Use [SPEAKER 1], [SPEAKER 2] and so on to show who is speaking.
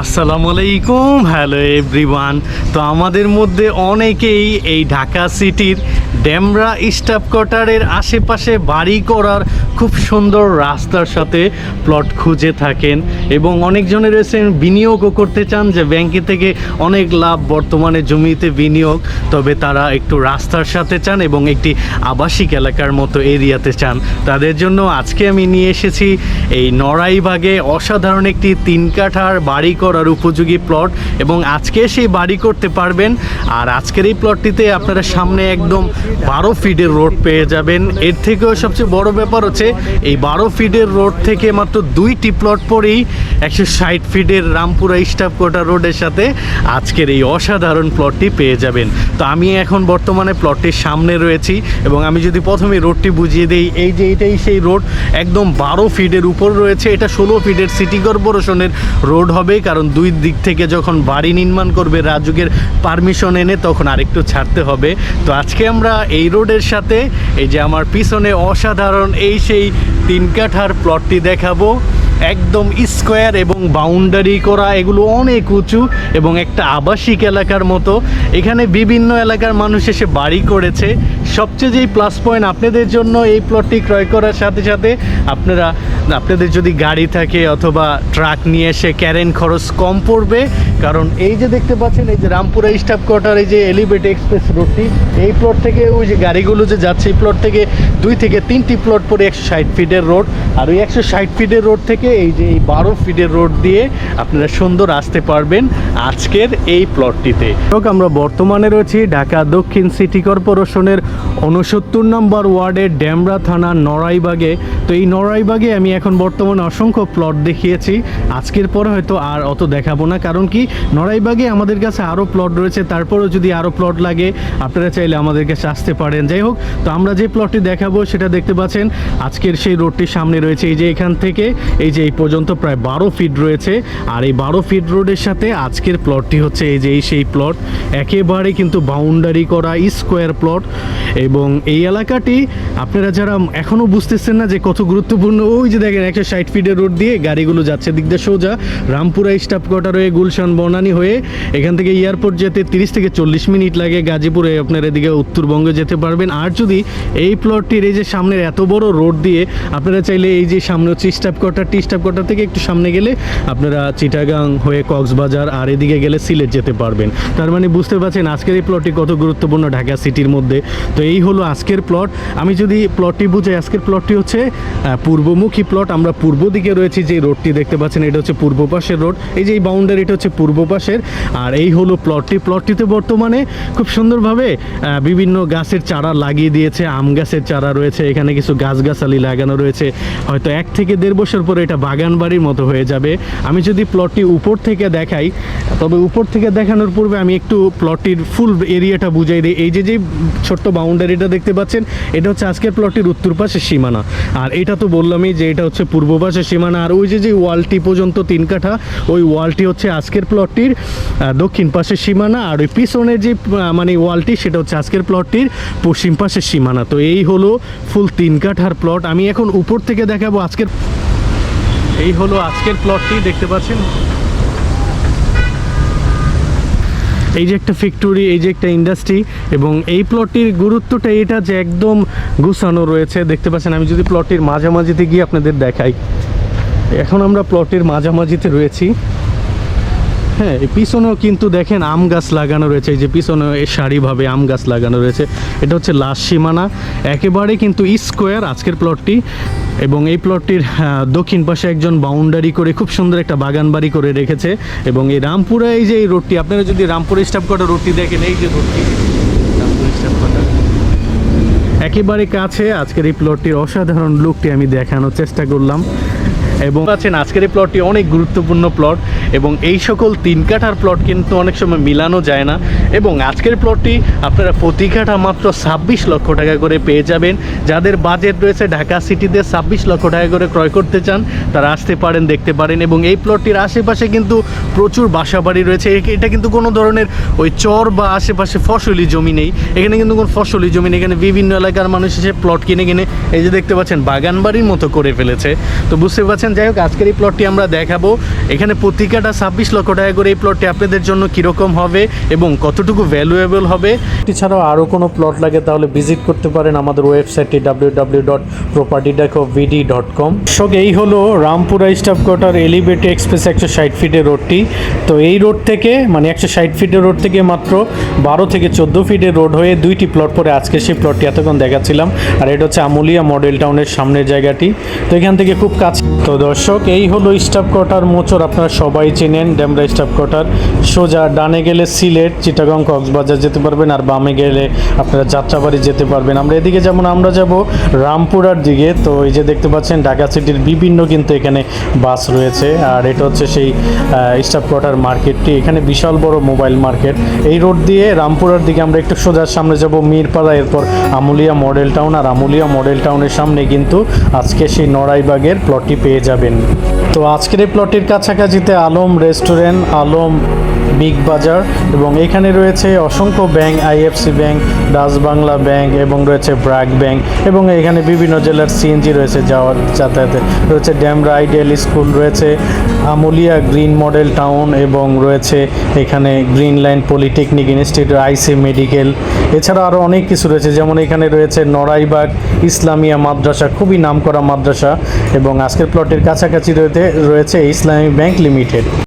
[SPEAKER 1] আসসালামু আলাইকুম, hello everyone. তো আমাদের মধ্যে অনেকেই এই ঢাকা সিটির ডেমরা স্টাফ কোয়ার্টারের আশেপাশে বাড়ি করার খুব সুন্দর রাস্তার সাথে প্লট খুঁজে থাকেন এবং অনেকজনের রয়েছেন বিনিয়োগও করতে চান যে ব্যাংকে থেকে অনেক লাভ বর্তমানে জমিতে বিনিয়োগ, তবে তারা একটু রাস্তার সাথে চান এবং একটি আবাসিক এলাকার মতো এরিয়াতে চান। তাদের জন্য আজকে আমি নিয়ে এসেছি এই নড়াইবাগে অসাধারণ একটি তিন কাঠার বাড়ি করার উপযোগী প্লট এবং আজকে সেই বাড়ি করতে পারবেন। আর আজকের এই প্লটটিতে আপনারা সামনে একদম বারো ফিটের রোড পেয়ে যাবেন। এর থেকেও সবচেয়ে বড় ব্যাপার হচ্ছে, এই বারো ফিটের রোড থেকে মাত্র দুইটি প্লট পরেই একশো ষাট ফিটের রামপুরা স্টাফ কোটা রোডের সাথে আজকের এই অসাধারণ প্লটটি পেয়ে যাবেন। তো আমি এখন বর্তমানে প্লটটির সামনে রয়েছি এবং আমি যদি প্রথমে রোডটি বুঝিয়ে দিই, এই যে এটাই সেই রোড, একদম বারো ফিটের উপর রয়েছে। এটা ষোলো ফিটের সিটি কর্পোরেশনের রোড হবে কারণ দুই দিক থেকে যখন বাড়ি নির্মাণ করবে, রাজুকের পারমিশন এনে তখন আরেকটু ছাড়তে হবে। তো আজকে আমরা এই রোডের সাথে, এই যে আমার পিছনে অসাধারণ এই সেই তিন কাঠার প্লটটি দেখাবো। একদম স্কোয়ার এবং বাউন্ডারি করা, এগুলো অনেক উঁচু এবং একটা আবাসিক এলাকার মতো। এখানে বিভিন্ন এলাকার মানুষ এসে বাড়ি করেছে। সবচেয়ে যেই প্লাস পয়েন্ট আপনাদের জন্য এই প্লটটি ক্রয় করার সাথে সাথে আপনারা, আপনাদের যদি গাড়ি থাকে অথবা ট্রাক নিয়ে এসে ক্যারেন খরচ কম পড়বে। কারণ এই যে দেখতে পাচ্ছেন, এই যে রামপুরা স্টাফ কোয়ার্টার এই যে এলিভেট এক্সপ্রেস রোডটি এই প্লট থেকে ওই যে গাড়িগুলো যে যাচ্ছে, এই প্লট থেকে দুই থেকে তিনটি প্লট পরে একশো ষাট ফিটের রোড আর ওই একশো ষাট ফিটের রোড থেকে এই যে এই বারো ফিটের রোড দিয়ে আপনারা সুন্দর আসতে পারবেন আজকের এই প্লটটিতে। আমরা বর্তমানে রয়েছি ঢাকা দক্ষিণ সিটি কর্পোরেশনের উনসত্তর নম্বর ওয়ার্ডের ড্যামরা থানা নড়াইবাগে। তো এই নড়াইবাগে আমি এখন বর্তমানে অসংখ্য প্লট দেখিয়েছি। আজকের পরে হয়তো আর অত দেখাবো না, কারণ কি নড়াইবাগে আমাদের কাছে আরও প্লট রয়েছে, তারপরেও যদি আরও প্লট লাগে, আপনারা চাইলে আমাদের কাছে আসতে পারেন। যাই হোক, তো আমরা যে প্লটটি দেখাবো সেটা দেখতে পাচ্ছেন, আজকের সেই রোডটির সামনে রয়েছে। এই যে এখান থেকে, এই যে এই পর্যন্ত প্রায় বারো ফিট রয়েছে, আর এই বারো ফিট রোডের সাথে আজকের প্লটটি হচ্ছে এই যে এই সেই প্লট একেবারে কিন্তু বাউন্ডারি করা স্কোয়ার প্লট এবং এই এলাকাটি আপনারা যারা এখনও বুঝতেছেন না যে কত গুরুত্বপূর্ণ, ওই যে দেখেন একশো ষাট ফিটের রোড দিয়ে গাড়িগুলো যাচ্ছে, দিক দিয়ে সোজা রামপুরা স্টাফ কোয়ার্টার হয়ে গুলশান বনানি হয়ে এখান থেকে এয়ারপোর্ট যেতে তিরিশ থেকে চল্লিশ মিনিট লাগে। গাজীপুরে আপনার এদিকে উত্তরবঙ্গে যেতে পারবেন। আর যদি এই প্লটটির এই যে সামনের এত বড় রোড দিয়ে আপনারা চাইলে এই যে সামনে হচ্ছে স্টাফ কোয়ার্টার টি স্টাফ কোয়ার্টার থেকে একটু সামনে গেলে আপনারা চিটাগাং হয়ে কক্সবাজার আর এদিকে গেলে সিলেট যেতে পারবেন। তার মানে বুঝতে পারছেন আজকের এই প্লটটি কত গুরুত্বপূর্ণ ঢাকা সিটির মধ্যে। তো এই হলো আজকের প্লট আমি যদি প্লটটি বুঝাই, আজকের প্লটটি হচ্ছে পূর্বমুখী প্লট আমরা পূর্ব দিকে রয়েছি যে রোডটি দেখতে পাচ্ছেন, এটা হচ্ছে পূর্ব পাশের রোড এই যে এই বাউন্ডারিটা হচ্ছে পূর্ব পাশের। আর এই হলো প্লটটি প্লটটিতে বর্তমানে খুব সুন্দরভাবে বিভিন্ন গাছের চারা লাগিয়ে দিয়েছে, আম গাছের চারা রয়েছে, এখানে কিছু গাছগাছালি লাগানো রয়েছে। হয়তো এক থেকে দেড় বছর পরে এটা বাগান বাড়ির মতো হয়ে যাবে। আমি যদি প্লটটি উপর থেকে দেখাই, তবে উপর থেকে দেখানোর পূর্বে আমি একটু প্লটটির ফুল এরিয়াটা বুঝাই দিই। এই যে যে ছোট্ট বাউন্ডারিটা দেখতে পাচ্ছেন, এটা হচ্ছে আজকের প্লটটির উত্তর পাশের সীমানা। আর এটা তো বললামই যে এটা হচ্ছে পূর্ব পাশের সীমানা। আর ওই যে যে ওয়ালটি পর্যন্ত তিন কাঠা, ওই ওয়ালটি হচ্ছে আজকের প্লটটির দক্ষিণ পাশের সীমানা। আর ওই পিছনের যে মানে ওয়ালটি, সেটা হচ্ছে আজকের প্লটটির পশ্চিম পাশের সীমানা। তো এই হলো ফুল তিন কাঠার প্লট আমি এখন উপর থেকে দেখাবো আজকের এই হলো আজকের প্লটটি দেখতে পাচ্ছেন? এই যে একটা ফ্যাক্টরি, এই যে একটা ইন্ডাস্ট্রি এবং এই প্লটটির গুরুত্বটা এটা যে একদম গুছানো রয়েছে। দেখতে পাচ্ছেন, আমি যদি প্লটটির মাঝামাঝিতে গিয়ে আপনাদের দেখাই। এখন আমরা প্লটের মাঝামাঝিতে রয়েছি। হ্যাঁ পিছনেও কিন্তু দেখেন আম গাছ লাগানো রয়েছে। এই যে পিছনে সারিভাবে আম গাছ লাগানো রয়েছে। এটা হচ্ছে লাশ সীমানা। একেবারে কিন্তু স্কোয়ার আজকের প্লটটি এবং এই প্লটটির দক্ষিণ পাশে একজন বাউন্ডারি করে খুব সুন্দর একটা বাগান বাড়ি করে রেখেছে। এবং এই রামপুরা, এই যে এই রোডটি আপনারা যদি রামপুর স্টাফ কটা রোডটি দেখেন, এই যে রোডটি কটা একেবারে কাছে আজকের এই প্লটটির অসাধারণ লুকটি আমি দেখানোর চেষ্টা করলাম। এবং আছেন আজকের এই প্লটটি অনেক গুরুত্বপূর্ণ প্লট এবং এই সকল তিন কাঠার প্লট কিন্তু অনেক সময় মিলানো যায় না এবং আজকের প্লটটি আপনারা প্রতি কাঠা মাত্র ছাব্বিশ লক্ষ টাকা করে পেয়ে যাবেন। যাদের বাজেট রয়েছে ঢাকা সিটিতে ছাব্বিশ লক্ষ টাকা করে ক্রয় করতে চান, তারা আসতে পারেন, দেখতে পারেন এবং এই প্লটটির আশেপাশে কিন্তু প্রচুর বাসা বাড়ি রয়েছে এটা কিন্তু কোনো ধরনের ওই চর বা আশেপাশে ফসলি জমি নেই। এখানে কিন্তু কোনো ফসলি জমি নেই। এখানে বিভিন্ন এলাকার মানুষ এসে প্লট কিনে কিনে এই যে দেখতে পাচ্ছেন বাগান বাড়ির মতো করে ফেলেছে। তো বুঝতে পারছেন পাচ্ছেন যাই হোক, আজকের এই প্লটটি আমরা দেখাবো। এখানে প্রতিকাটা ছাব্বিশ লক্ষ টাকা করে এই প্লটটি আপনাদের জন্য কীরকম হবে এবং কতটুকু ভ্যালুয়েবল হবে। এছাড়াও আরও কোনো প্লট লাগে, তাহলে ভিজিট করতে পারেন আমাদের ওয়েবসাইটটি W W dot property BD dot com শোক এই হলো Rampura staff quarter elevated express একশো ষাট ফিটের রোডটি তো এই রোড থেকে মানে একশো ষাট ফিটের রোড থেকে মাত্র বারো থেকে চোদ্দ ফিটের রোড হয়ে দুইটি প্লট পরে আজকে সেই প্লটটি এতক্ষণ দেখাচ্ছিলাম। আর এটা হচ্ছে আমুলিয়া মডেল টাউনের সামনের জায়গাটি। তো এখান থেকে খুব কাছে তো দর্শক, এই হলো স্টাফ কোয়ার্টার মোচর আপনারা সবাই চেনেন ড্যামরা স্টাফ কোয়ার্টার সোজা ডানে গেলে সিলেট, চিটাগং, কক্সবাজার যেতে পারবেন, আর বামে গেলে আপনারা যাত্রাবাড়ি যেতে পারবেন। আমরা এদিকে যেমন, আমরা যাব রামপুরার দিকে। তো এই যে দেখতে পাচ্ছেন, ঢাকা সিটির বিভিন্ন কিন্তু এখানে বাস রয়েছে, আর এটা হচ্ছে সেই স্টাফ কোয়ার্টার মার্কেটটি। এখানে বিশাল বড় মোবাইল মার্কেট। এই রোড দিয়ে রামপুরার দিকে আমরা একটু সোজার সামনে যাব, মিরপাড়া, এরপর আমুলিয়া মডেল টাউন। আর আমুলিয়া মডেল টাউনের সামনে কিন্তু আজকে সেই নড়াইবাগের প্লটটি পেয়ে যাবেন। তো আজকের এই প্লটের কাছাকাছিতে আলম রেস্টুরেন্ট, আলম বিগ বাজার এবং এখানে রয়েছে অসংখ্য bank IFIC bank Dutch Bangla bank এবং রয়েছে ব্র্যাক ব্যাংক এবং এখানে বিভিন্ন জেলার সিএনজি রয়েছে যাওয়ার যাতায়াতে। রয়েছে ড্যামরা আইডিয়াল স্কুল, রয়েছে আমুলিয়া গ্রিন মডেল টাউন এবং রয়েছে এখানে green line polytechnic institute IC medical. এছাড়া আরও অনেক কিছু রয়েছে, যেমন এখানে রয়েছে নড়াইবাগ ইসলামিয়া মাদ্রাসা, খুবই নামকরা মাদ্রাসা এবং আজকের প্লটের কাছাকাছি রয়েছে রয়েছে ইসলামী ব্যাংক লিমিটেড।